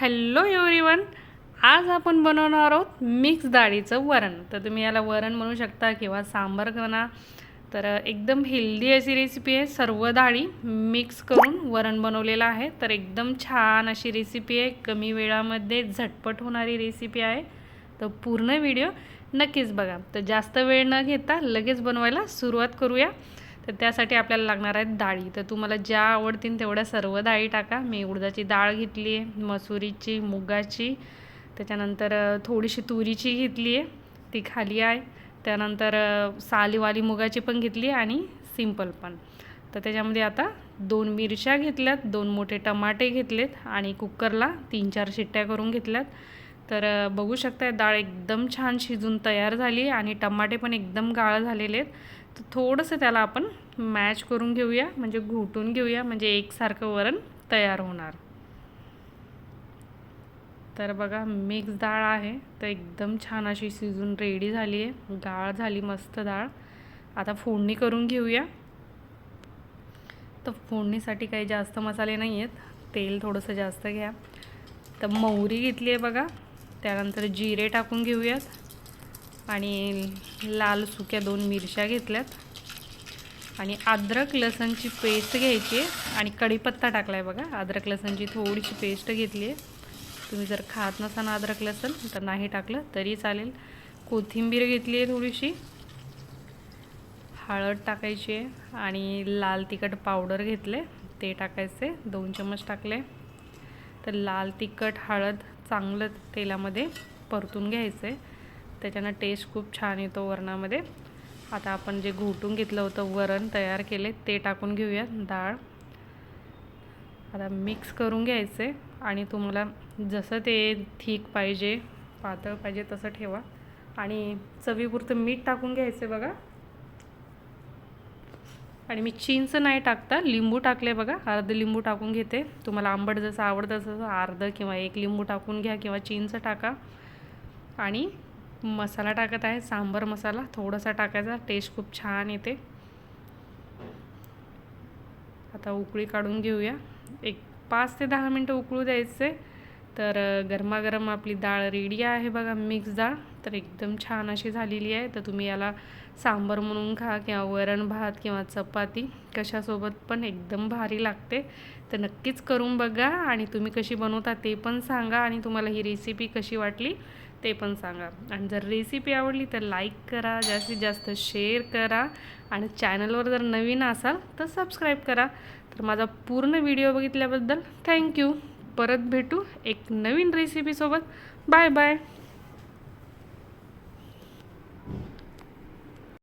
Hello everyone आज आपण बनवणार आहोत मिक्स डाळीचं वरण. तर तुम्ही याला वरण म्हणू शकता किंवा सांबार म्हणा. तर एकदम हेल्दी अशी रेसिपी आहे. सर्व डाळी मिक्स करून वरण बनवलेलं आहे. तर एकदम छान अशी रेसिपी आहे. कमी वेळामध्ये झटपट होणारी रेसिपी आहे. तर पूर्ण व्हिडिओ नक्कीच बघा. तर जास्त वेळ न घेता लगेच बनवायला सुरुवात करूया. तर त्यासाठी आपल्याला लागणार आहेत डाळी. तर तुम्हाला ज्या आवडतील तेवढ्या सर्व डाळी टाका. मी उडदाची डाळ घेतली आहे मसुरीची मुगाची. त्याच्यानंतर थोडीशी तुरीची घेतली आहे ती खाली आहे. त्यानंतर सालीवाली मुगाची पण घेतली आहे आणि सिंपल पण. तर त्याच्यामध्ये आता दोन मिरच्या घेतल्यात दोन मोठे टमाटे घेतलेत आणि कुकरला तीन चार शिट्ट्या करून घेतल्यात. तर बघू शकता डाळ एकदम छान शिजून तयार झाली आणि टमाटे पण एकदम गाळ झालेले आहेत तर थोडंसं त्याला आपण मॅच करून घेऊया म्हणजे घुटून घेऊया म्हणजे एकसारखं वरण तयार होणार. तर बघा मिक्स डाळ आहे तर एकदम छान अशी शिजून रेडी झाली आहे गाळ झाली मस्त डाळ. आता फोडणी करून घेऊया. तर फोडणीसाठी काही जास्त मसाले नाही आहेत तेल थोडंसं जास्त घ्या. तर मोहरी घेतली आहे बघा. त्यानंतर जिरे टाकून घेऊयात. आणि लाल सुक्या दोन मिरच्या घेतल्यात. आणि अद्रक लसणची पेस्ट घ्यायची आहे. आणि कढीपत्ता टाकला आहे बघा. अद्रक लसणची थोडीशी पेस्ट घेतली आहे. तुम्ही जर खात नसाल अद्रक लसण तर नाही टाकलं तरी चालेल. कोथिंबीर घेतली आहे थोडीशी. हळद टाकायची आहे. आणि लाल तिखट पावडर घेतले ते टाकायचे दोन चम्मच टाकले तर लाल तिखट हळद चांगलं तेलामध्ये परतून घ्यायचं आहे त्याच्यानं टेस्ट खूप छान येतो वरणामध्ये. आता आपण जे घोटून घेतलं होतं वरण तयार केले ते टाकून घेऊया डाळ. आता मिक्स करून घ्यायचे आणि तुम्हाला जसं ते ठीक पाहिजे पातळ पाहिजे तसं ठेवा. आणि चवीपुरतं मीठ टाकून घ्यायचं बघा. आणि मी चिंच नाही टाकता लिंबू टाकले बघा. अर्ध लिंबू टाकून घेते. तुम्हाला आंबट जसं आवडतं तसं अर्ध किंवा एक लिंबू टाकून घ्या किंवा चिंच टाका. आणि मसाला टाकत आहे सांबर मसाला थोडासा टाकायचा टेस्ट खूप छान येते. आता उकळी काढून घेऊया. एक पाच ते दहा मिनटं उकळू द्यायचे. तर गरमागरम आपली डाळ रेडी आहे बघा मिक्स डाळ. तर एकदम छान अशी झालेली आहे. तर तुम्ही याला सांबर म्हणून खा किंवा वरण भात किंवा चपाती कशासोबत पण एकदम भारी लागते. तर नक्कीच करून बघा आणि तुम्ही कशी बनवता ते पण सांगा आणि तुम्हाला ही रेसिपी कशी वाटली ते पण सांगा. आणि जर रेसिपी आवडली तर लाईक करा जास्तीत जास्त शेअर करा आणि चॅनलवर जर नवीन असाल तर सबस्क्राईब करा. तर माझा पूर्ण व्हिडिओ बघितल्याबद्दल थँक्यू परत भेटू एक नवीन रेसिपीसोबत बाय बाय